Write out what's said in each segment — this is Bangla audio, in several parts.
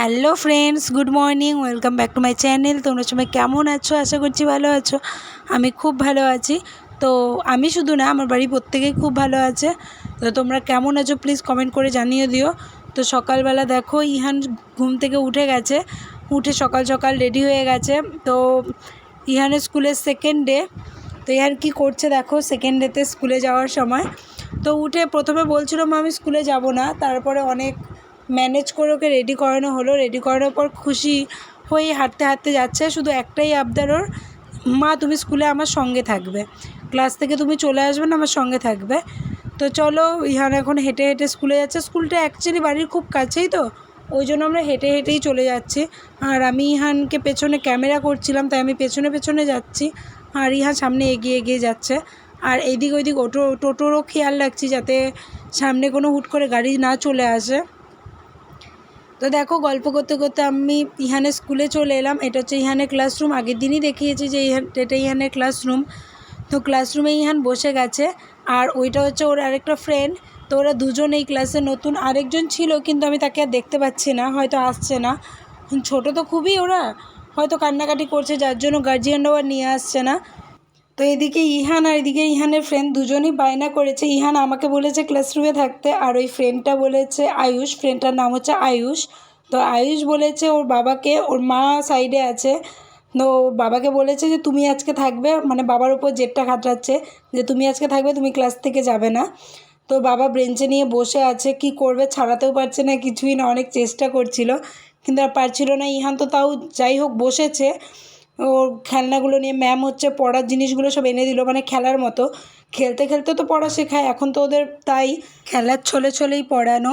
Hello friends, good morning, welcome back to my channel. তোমরা সবাই কেমন আছো? আশা করছি ভালো আছো। আমি খুব ভালো আছি। তো আমি শুধু না, আমার বাড়ির প্রত্যেকেই খুব ভালো আছে। তো তোমরা কেমন আছো প্লিজ কমেন্ট করে জানিয়ে দিও। তো সকালবেলা দেখো, ইহান ঘুম থেকে উঠে গেছে। উঠে সকাল সকাল রেডি হয়ে গেছে। তো ইহানের স্কুলের সেকেন্ড ডে তো ইহান কী করছে দেখো সেকেন্ড ডেতে স্কুলে যাওয়ার সময়। তো উঠে প্রথমে বলছিল, মা, আমি স্কুলে যাব না। তারপরে অনেক ম্যানেজ করে ওকে রেডি করানো হলো। রেডি করানোর পর খুশি হয়ে হাঁটতে হাঁটতে যাচ্ছে। শুধু একটাই আবদার ওর, মা, তুমি স্কুলে আমার সঙ্গে থাকবে। ক্লাস থেকে তুমি চলে আসবে না, আমার সঙ্গে থাকবে। তো চলো, ইহান এখন হেঁটে হেঁটে স্কুলে যাচ্ছে। স্কুলটা অ্যাকচুয়ালি বাড়ির খুব কাছেই তো, ওই জন্য আমরা হেঁটে হেঁটেই চলে যাচ্ছি। আর আমি ইহানকে পেছনে ক্যামেরা করছিলাম, তাই আমি পেছনে পেছনে যাচ্ছি। আর ইহান সামনে এগিয়ে এগিয়ে যাচ্ছে। আর এইদিক ওইদিক অটো টোটোরও খেয়াল রাখছি যাতে সামনে কোনো হুট করে গাড়ি না চলে আসে। তো দেখো, গল্প করতে করতে আমি ইহানের স্কুলে চলে এলাম। এটা হচ্ছে ইহানের ক্লাসরুম আগের দিনই দেখিয়েছি যে ইহান, এটা ইহানের ক্লাসরুম তো ক্লাসরুমে ইহান বসে গেছে। আর ওইটা হচ্ছে ওর আরেকটা ফ্রেন্ড তো ওরা দুজন এই ক্লাসে নতুন। আরেকজন ছিল, কিন্তু আমি তাকে আর দেখতে পাচ্ছি না, হয়তো আসছে না। ছোট তো খুবই ওরা। হয়তো কান্নাকাটি করছে, যার জন্য গার্জিয়ানরাও আর নিয়ে আসছে না। তো এদিকে ইহান আর এদিকে ইহানের ফ্রেন্ড দুজনই বায়না করেছে। ইহান আমাকে বলেছে ক্লাসরুমে থাকতে। আর ওই ফ্রেন্ডটা বলেছে, আয়ুষ। ফ্রেন্ডটার নাম হচ্ছে আয়ুষ। তো আয়ুষ বলেছে, ওর বাবাকে, ওর মা সাইডে আছে। তো বাবাকে বলেছে যে, তুমি আজকে থাকবে? মানে বাবার উপর জেদটা খাটাচ্ছে যে, তুমি আজকে থাকবে, তুমি ক্লাস থেকে যাবে না। তো বাবা ব্রেঞ্চে নিয়ে বসে আছে, কি করবে? ছাড়াতেও পারছে না, কিছুই না। অনেক চেষ্টা করছিল, কিন্তু আর পারছিল না। ইহান তো তাও যাই হোক বসেছে। ওর খেলনাগুলো নিয়ে ম্যাম হচ্ছে পড়ার জিনিসগুলো সব এনে দিল মানে খেলার মতো। খেলতে খেলতে তো পড়া শেখায়, এখন তো ওদের তাই। খেলার ছলে ছলেই পড়ানো,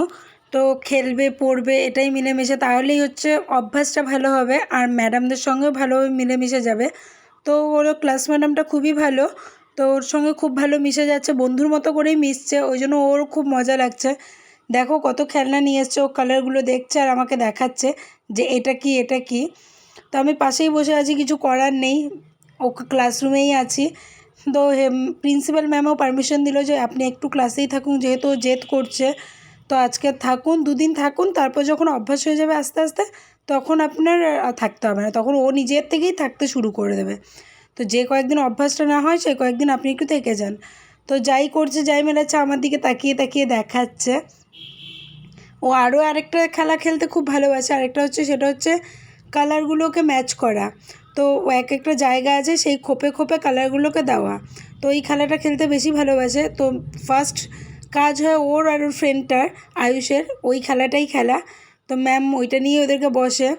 তো খেলবে, পড়বে, এটাই মিলেমিশে। তাহলেই হচ্ছে অভ্যাসটা ভালো হবে, আর ম্যাডামদের সঙ্গেও ভালোভাবে মিলেমিশে যাবে। তো ওর ক্লাস ম্যাডামটা খুবই ভালো, তো ওর সঙ্গে খুব ভালো মিশে যাচ্ছে, বন্ধুর মতো করেই মিশছে, ওই জন্য ওর খুব মজা লাগছে। দেখো কত খেলনা নিয়ে এসছে, ও কালারগুলো দেখছে আর আমাকে দেখাচ্ছে যে এটা কি এটা কি। তো আমি পাশেই বসে আছি, কিছু করার নেই। ও ক্লাসরুমেই আছি। তো প্রিন্সিপাল ম্যামও পারমিশন দিল যে আপনি একটু ক্লাসেই থাকুন, যেহেতু জেদ করছে। তো আজকে থাকুন, দুদিন থাকুন, তারপর যখন অভ্যাস হয়ে যাবে আস্তে আস্তে, তখন আপনার থাকতে হবে না। তখন ও নিজের থেকেই থাকতে শুরু করে দেবে। তো যে কয়েকদিন অভ্যাসটা না হয় সে কয়েকদিন আপনি একটু থেকে যান। তো যাই করছে, যাই মেলাচ্ছে, আমার দিকে তাকিয়ে তাকিয়ে দেখাচ্ছে। ও আরও আরেকটা খেলা খেলতে খুব ভালোবাসে। আরেকটা হচ্ছে, সেটা হচ্ছে কালারগুলোকে ম্যাচ করা। তো এক একটা জায়গা আছে, সেই খোপে খোপে কালারগুলোকে দেওয়া। তো এই খেলাটা খেলতে বেশি ভালোবাসে। তো ফার্স্ট কাজ হয় ওর আর ওর ফ্রেন্ডটার আয়ুষের। ওই খেলাটাই খেলা। তো ম্যাম ওইটা নিয়ে ওদেরকে বসে।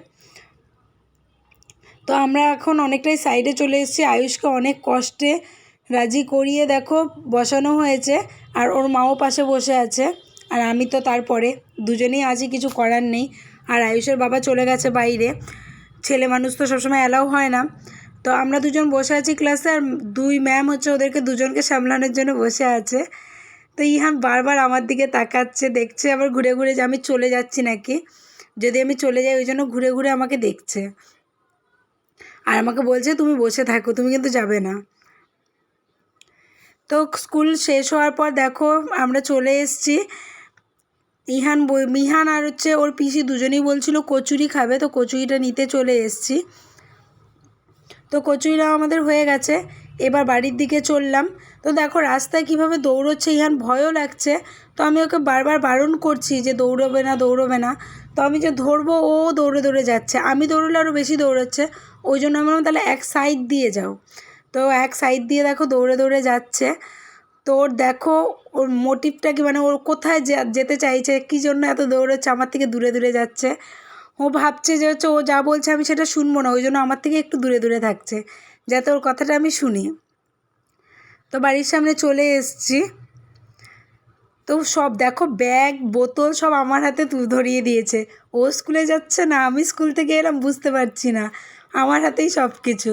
তো আমরা এখন অনেকটাই সাইডে চলে এসেছি। আয়ুষকে অনেক কষ্টে রাজি করিয়ে দেখো, বসানো হয়েছে। আর ওর মাও পাশে বসে আছে। আর আমি তো তারপরে। দুজনেই আছি কিছু করার নেই। আর আয়ুষের বাবা চলে গেছে বাইরে। ছেলে মানুষ তো সবসময় অ্যালাউ হয় না। তো আমরা দুজন বসে আছি ক্লাসে আর দুই ম্যাম হচ্ছে ওদেরকে দুজনকে সামলানোর জন্য বসে আছে। তো ইহান বারবার আমার দিকে তাকাচ্ছে, দেখছে, আবার ঘুরে ঘুরে যে আমি চলে যাচ্ছি নাকি? যদি আমি চলে যাই, ওই জন্য ঘুরে ঘুরে আমাকে দেখছে। আর আমাকে বলছে, তুমি বসে থাকো, তুমি কিন্তু যাবে না। তো স্কুল শেষ হওয়ার পর দেখো, আমরা চলে এসেছি। ইহান মিহান আর হচ্ছে ওর পিসি দুজনেই বলছিল, কচুরি খাবে। তো কচুরিটা নিতে চলে এসেছি। তো কচুরিটাও আমাদের হয়ে গেছে। এবার বাড়ির দিকে চললাম। তো দেখো রাস্তায় কীভাবে দৌড়চ্ছে, ইহান ভয়ও লাগছে। তো আমি ওকে বারবার বারণ করছি যে দৌড়বে না দৌড়বে না। তো আমি যে ধরবো, ও দৌড়ে দৌড়ে যাচ্ছে। আমি দৌড়লে আরও বেশি দৌড়াচ্ছে। ওই জন্য আমি তাহলে এক সাইড দিয়ে যাও। তো এক সাইড দিয়ে দেখো দৌড়ে দৌড়ে যাচ্ছে। তো ওর দেখো, ওর মোটিভটা কি? মানে ওর কোথায় যেতে চাইছে? কী জন্য এত দৌড়াচ্ছে? আমার থেকে দূরে দূরে যাচ্ছে। ও ভাবছে যে হচ্ছে ও যা বলছে আমি সেটা শুনব না। ওই জন্য আমার থেকে একটু দূরে দূরে থাকছে। যাতে ওর কথাটা আমি শুনি। তো বাড়ির সামনে চলে এসছি। তো সব দেখো, ব্যাগ, বোতল সব আমার হাতে ধরিয়ে দিয়েছে। ও স্কুলে যাচ্ছে না? আমি স্কুল থেকে এলাম, বুঝতে পারছি না। আমার হাতেই সব কিছু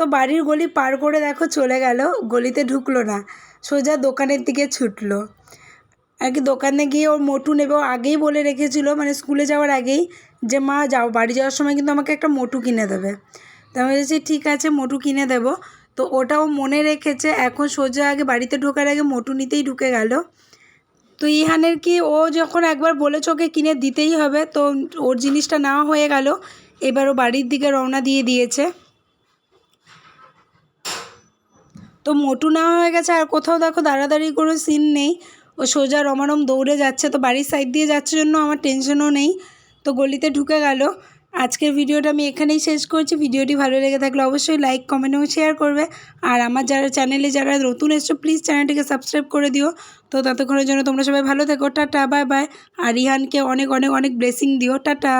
তো বাড়ির গলি পার করে দেখো চলে গেল, গলিতে ঢুকলো না, সোজা দোকানের দিকে ছুটলো। আর কি দোকানে গিয়ে ওর মোটু নেবে, ও আগেই বলে রেখেছিল মানে স্কুলে যাওয়ার আগেই যে, মা, যাও, বাড়ি যাওয়ার সময় কিন্তু আমাকে একটা মোটু কিনে দেবে। তো আমি বলেছি, ঠিক আছে, মোটু কিনে দেবো। তো ওটাও মনে রেখেছে, এখন সোজা আগে বাড়িতে ঢোকার আগে মোটু নিতেই ঢুকে গেল। তো ইহানের কি, ও যখন একবার বলেছে ওকে কিনে দিতেই হবে, তো ওর জিনিসটা নেওয়া হয়ে গেল, এবার ও বাড়ির দিকে রওনা দিয়ে দিয়েছে। তো মোটু না হয়ে গেছে, আর কোথাও দেখো দাঁড়াদাঁড়ি কোনো সিন নেই। ও সোজা রমারম দৌড়ে যাচ্ছে, তো বাড়ির সাইড দিয়ে যাচ্ছে জন্য আমার টেনশনও নেই। তো গলিতে ঢুকে গেল। আজকের ভিডিওটা আমি এখানেই শেষ করছি। ভিডিওটি ভালো লেগে থাকলে অবশ্যই লাইক কমেন্ট এবং শেয়ার করবে। আর আমার যারা চ্যানেলে যারা নতুন এসছো প্লিজ চ্যানেলটিকে সাবস্ক্রাইব করে দিও। তো ততক্ষণের জন্য তোমরা সবাই ভালো থেকো। টাটা বাই বাই আর রিহানকে অনেক অনেক অনেক ব্লেসিং দিও। টাটা।